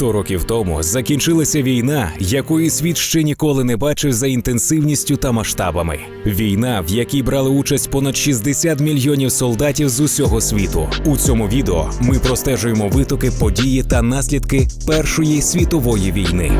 Сто років тому закінчилася війна, якої світ ще ніколи не бачив за інтенсивністю та масштабами. Війна, в якій брали участь понад 60 мільйонів солдатів з усього світу. У цьому відео ми простежуємо витоки, події та наслідки Першої світової війни.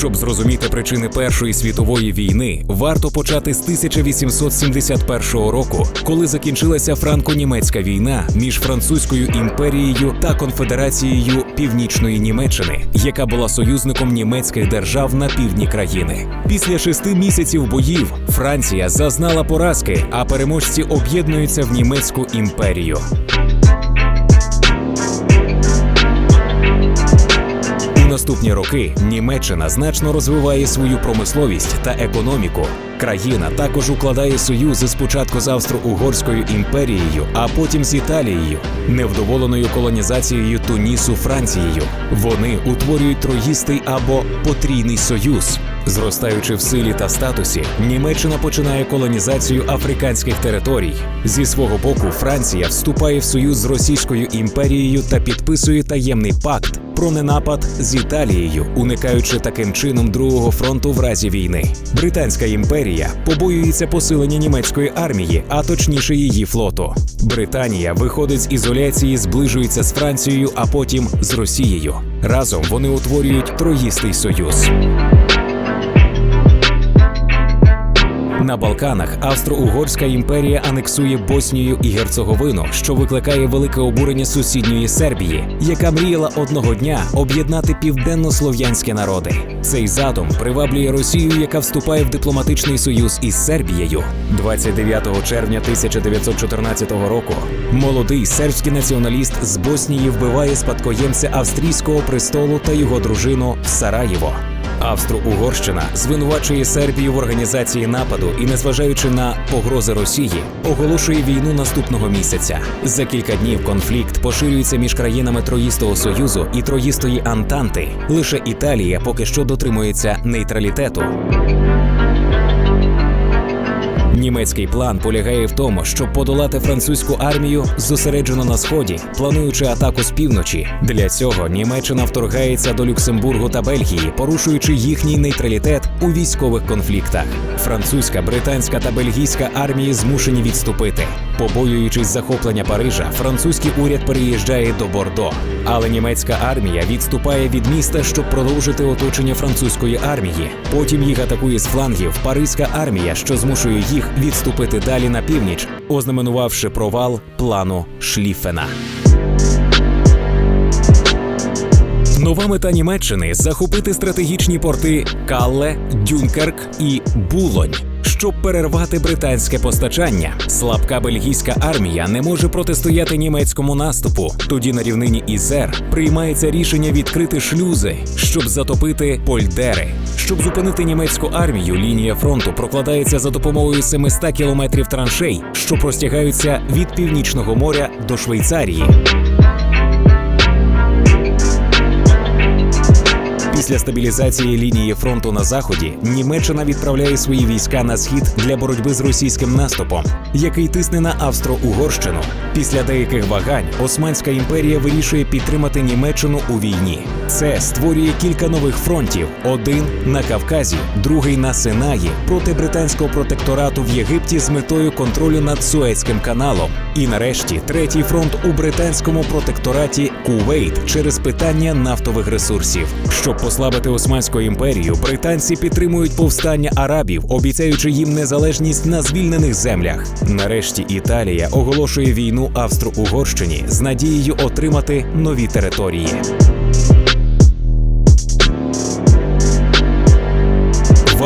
Щоб зрозуміти причини Першої світової війни, варто почати з 1871 року, коли закінчилася франко-німецька війна між Французькою імперією та Конфедерацією Північної Німеччини, яка була союзником німецьких держав на півдні країни. Після шести місяців боїв Франція зазнала поразки, а переможці об'єднуються в німецьку імперію. Наступні роки Німеччина значно розвиває свою промисловість та економіку. Країна також укладає союзи спочатку з Австро-Угорською імперією, а потім з Італією, невдоволеною колонізацією Тунісу Францією. Вони утворюють троїстий або потрійний союз. Зростаючи в силі та статусі, Німеччина починає колонізацію африканських територій. Зі свого боку, Франція вступає в союз з Російською імперією та підписує таємний пакт про ненапад з Італією, уникаючи таким чином другого фронту в разі війни. Британська імперія побоюється посилення німецької армії, а точніше її флоту. Британія виходить з ізоляції, зближується з Францією, а потім з Росією. Разом вони утворюють троїстий союз. На Балканах Австро-Угорська імперія анексує Боснію і Герцеговину, що викликає велике обурення сусідньої Сербії, яка мріяла одного дня об'єднати південно-слов'янські народи. Цей задум приваблює Росію, яка вступає в дипломатичний союз із Сербією. 29 червня 1914 року молодий сербський націоналіст з Боснії вбиває спадкоємця австрійського престолу та його дружину Сараєво. Австро-Угорщина звинувачує Сербію в організації нападу і, незважаючи на погрози Росії, оголошує війну наступного місяця. За кілька днів конфлікт поширюється між країнами Троїстого Союзу і Троїстої Антанти. Лише Італія поки що дотримується нейтралітету. Німецький план полягає в тому, щоб подолати французьку армію зосереджено на сході, плануючи атаку з півночі. Для цього Німеччина вторгається до Люксембургу та Бельгії, порушуючи їхній нейтралітет у військових конфліктах. Французька, британська та бельгійська армії змушені відступити. Побоюючись захоплення Парижа, французький уряд переїжджає до Бордо. Але німецька армія відступає від міста, щоб продовжити оточення французької армії. Потім їх атакує з флангів паризька армія, що змушує їх відступити далі на північ, ознаменувавши провал плану Шліфена. Нова мета Німеччини захопити стратегічні порти Калле, Дюнкерк і Булонь. Щоб перервати британське постачання, слабка бельгійська армія не може протистояти німецькому наступу. Тоді на рівнині Ізер приймається рішення відкрити шлюзи, щоб затопити польдери. Щоб зупинити німецьку армію, лінія фронту прокладається за допомогою 700 кілометрів траншей, що простягаються від північного моря до Швейцарії. Після стабілізації лінії фронту на заході Німеччина відправляє свої війська на схід для боротьби з російським наступом, який тисне на Австро-Угорщину. Після деяких вагань Османська імперія вирішує підтримати Німеччину у війні. Це створює кілька нових фронтів: один на Кавказі, другий на Синаї проти британського протекторату в Єгипті з метою контролю над Суецьким каналом. І нарешті третій фронт у британському протектораті Кувейт через питання нафтових ресурсів. Щоб послабити Османську імперію, британці підтримують повстання арабів, обіцяючи їм незалежність на звільнених землях. Нарешті Італія оголошує війну Австро-Угорщині з надією отримати нові території.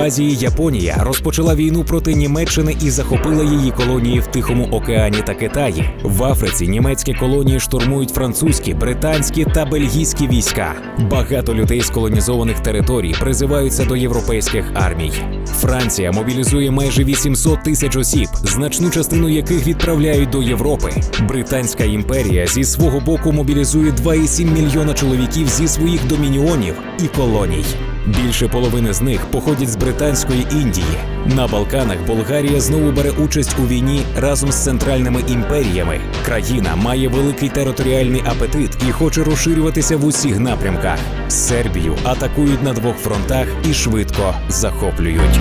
Азії Японія розпочала війну проти Німеччини і захопила її колонії в Тихому океані та Китаї. В Африці німецькі колонії штурмують французькі, британські та бельгійські війська. Багато людей з колонізованих територій призиваються до європейських армій. Франція мобілізує майже 800 тисяч осіб, значну частину яких відправляють до Європи. Британська імперія зі свого боку мобілізує 2,7 мільйона чоловіків зі своїх домініонів і колоній. Більше половини з них походять з британської Індії. На Балканах Болгарія знову бере участь у війні разом з центральними імперіями. Країна має великий територіальний апетит і хоче розширюватися в усіх напрямках. Сербію атакують на двох фронтах і швидко захоплюють.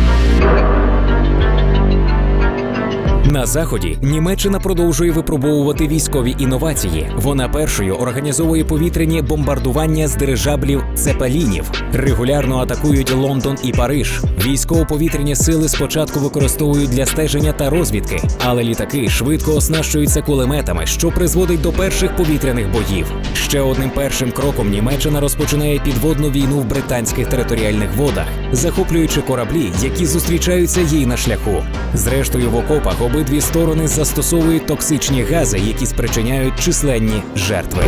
На заході Німеччина продовжує випробовувати військові інновації. Вона першою організовує повітряні бомбардування з дирижаблів цепелінів. Регулярно атакують Лондон і Париж. Військово-повітряні сили спочатку використовують для стеження та розвідки, але літаки швидко оснащуються кулеметами, що призводить до перших повітряних боїв. Ще одним першим кроком Німеччина розпочинає підводну війну в британських територіальних водах, захоплюючи кораблі, які зустрічаються їй на шляху. Зрештою, в окопах обидві сторони застосовують токсичні гази, які спричиняють численні жертви.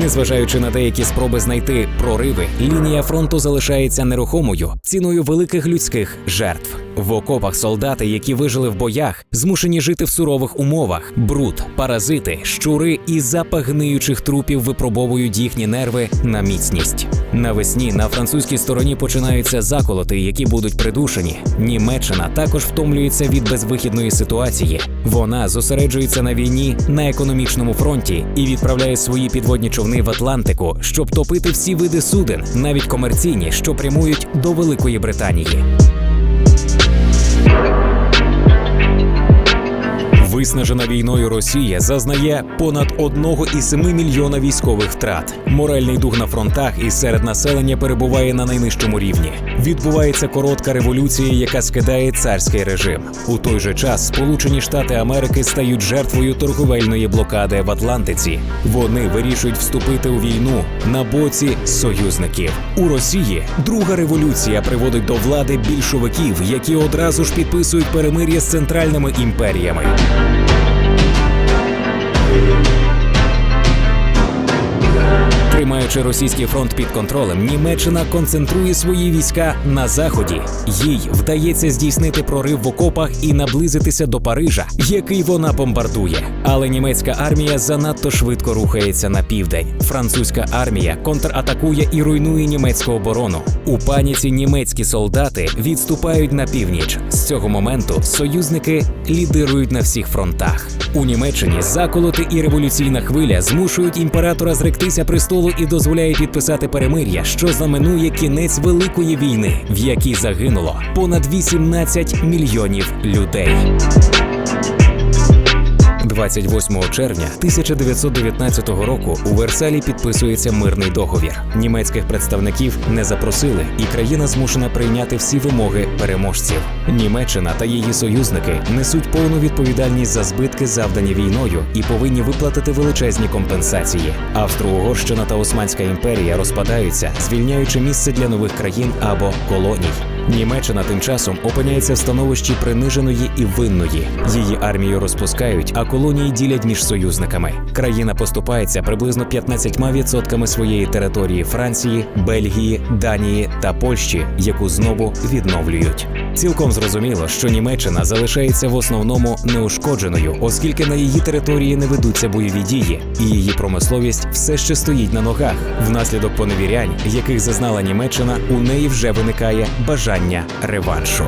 Незважаючи на деякі спроби знайти прориви, лінія фронту залишається нерухомою ціною великих людських жертв. В окопах солдати, які вижили в боях, змушені жити в сурових умовах. Бруд, паразити, щури і запах гниючих трупів випробовують їхні нерви на міцність. Навесні на французькій стороні починаються заколоти, які будуть придушені. Німеччина також втомлюється від безвихідної ситуації. Вона зосереджується на війні на економічному фронті і відправляє свої підводні човни в Атлантику, щоб топити всі види суден, навіть комерційні, що прямують до Великої Британії. Виснажена війною Росія зазнає понад 1,7 мільйона військових втрат. Моральний дух на фронтах і серед населення перебуває на найнижчому рівні. Відбувається коротка революція, яка скидає царський режим. У той же час Сполучені Штати Америки стають жертвою торговельної блокади в Атлантиці. Вони вирішують вступити у війну на боці союзників. У Росії друга революція приводить до влади більшовиків, які одразу ж підписують перемир'я з центральними імперіями. Thank you. Тримаючи російський фронт під контролем, Німеччина концентрує свої війська на заході. Їй вдається здійснити прорив в окопах і наблизитися до Парижа, який вона бомбардує. Але німецька армія занадто швидко рухається на південь. Французька армія контратакує і руйнує німецьку оборону. У паніці німецькі солдати відступають на північ. З цього моменту союзники лідирують на всіх фронтах. У Німеччині заколоти і революційна хвиля змушують імператора зректися престолу і дозволяє підписати перемир'я, що знаменує кінець великої війни, в якій загинуло понад 18 мільйонів людей. 28 червня 1919 року у Версалі підписується мирний договір. Німецьких представників не запросили, і країна змушена прийняти всі вимоги переможців. Німеччина та її союзники несуть повну відповідальність за збитки, завдані війною, і повинні виплатити величезні компенсації. Австро-Угорщина та Османська імперія розпадаються, звільняючи місце для нових країн або колоній. Німеччина тим часом опиняється в становищі приниженої і винної. Її армію розпускають, а колонії ділять між союзниками. Країна поступається приблизно 15% своєї території Франції, Бельгії, Данії та Польщі, яку знову відновлюють. Цілком зрозуміло, що Німеччина залишається в основному неушкодженою, оскільки на її території не ведуться бойові дії, і її промисловість все ще стоїть на ногах. Внаслідок поневірянь, яких зазнала Німеччина, у неї вже виникає бажання реваншу.